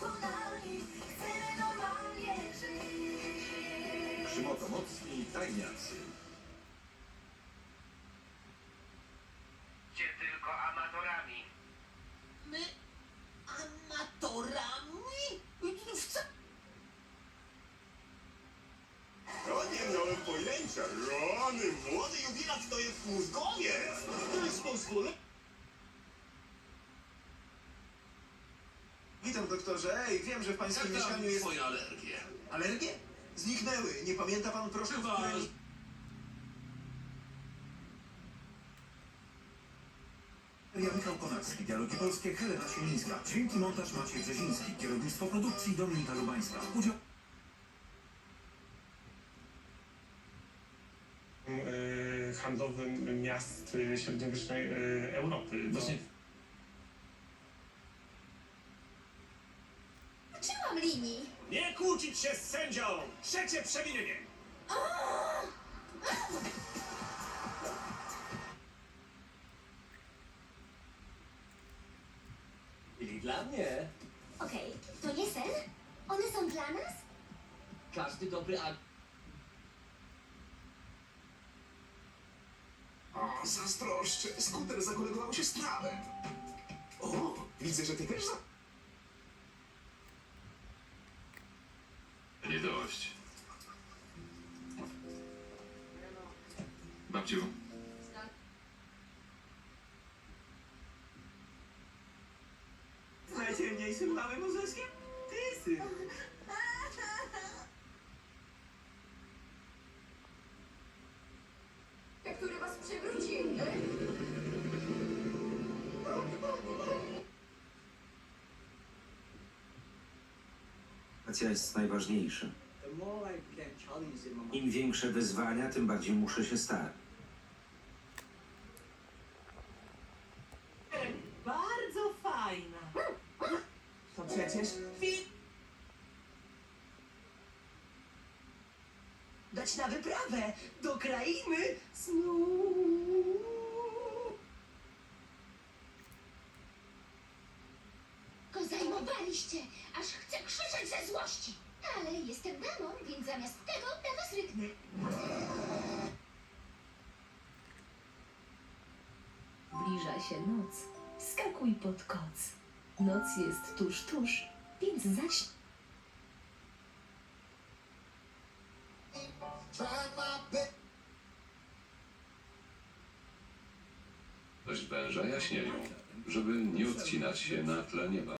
pokonani, chcemy normalnie żyć. Krzywotomocni tajniacy. Cię tylko amatorami. My amatorami? W co? O, nie miałem pojęcia. Rany, młody jubilat to jest mózgowiec. To jest pozwolę. Witam doktorze. Ej, wiem, że w pańskim mieszkaniu jest... twoje alergie? Alergie? Zniknęły. Nie pamięta pan proszę, Chyba- której... Ja Michał Konarski, dialogi polskie, Helena Siemińska. Dźwięki montaż Maciej Brzeziński, kierownictwo produkcji Dominika Lubańska. Udział... e, handlowym miast e, średniowiecznej e, Europy. Właśnie Trzymam linii. Nie kłócić się z sędzią. Trzecie przewinienie. Byli dla mnie. Okej, to nie sen? One są dla nas? Każdy dobry akt. O, zazdroszczę. Skuter zakolegował się z prawem. O, widzę, że ty też za... nie dość. Babciu, Z najciemniejszym małym orzeszkiem? Ty, syn. Który was przewróci? Sytuacja jest najważniejsza. Im większe wyzwania, tym bardziej muszę się starać. Bardzo fajna. To przecież fit. Dać na wyprawę do krainy snu. Go zajmowaliście, aż chcę krzyczeć ze złości. Ale jestem damą, więc zamiast tego na was ryknę. Zbliża się noc. Skakuj pod koc. Noc jest tuż, tuż, więc zaś... dość węża jaśnieją, żeby nie odcinać się na tle nieba.